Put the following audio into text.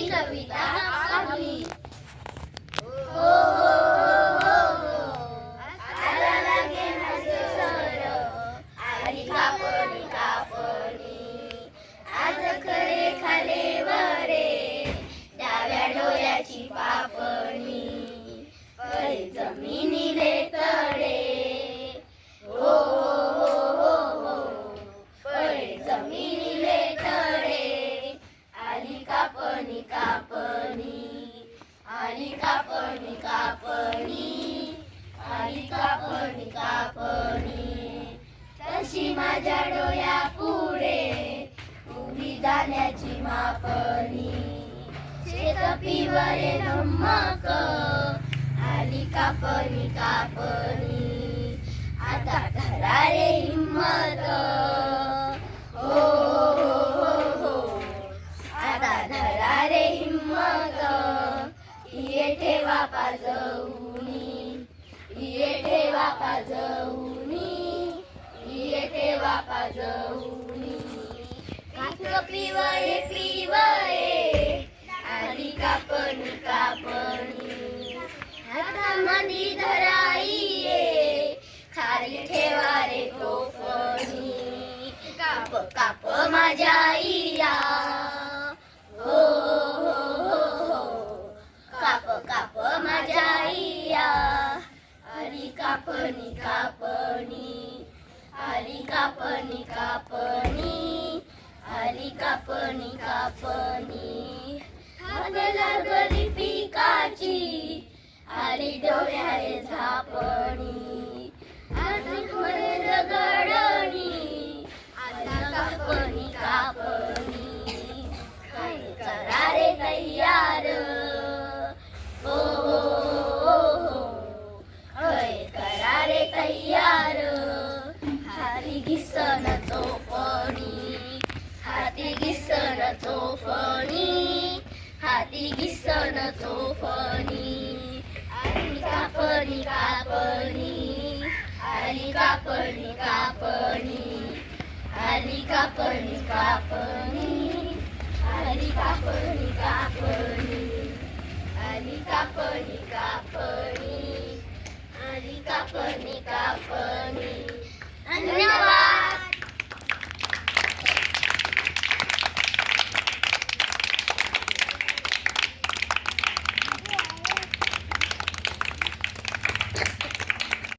mi capitana माझ्या डोळ्या पुढे उभी जाण्याची मापणी. शेत पिवळे धम्मक. आली कापणी कापणी. आता धरा रे हिम्मत हो हो, हो, हो हो आता धरा रे हिम्मत ये ठेवा पाजवणी. ये ठेवा पाजवणी. ठेवा काक पिवळे पिवळे कापणी कापणी. खाली ठेवा रे काप काप माझ्या आईया हो, हो हो हो काप काप माझ्या आईया कापणी कापणी. कापणी कापणी. आली कापणी कापणी. हाते लागली पिकाची. आली डोळ्याने झापणी. चोपणी हाती घिसन चोपणी हाती घिसन चोपणी आली कापणी कापणी आली कापणी कापणी आली कापणी कापणी आली कापणी कापणी आली कापणी कापणी आली कापणी कापणी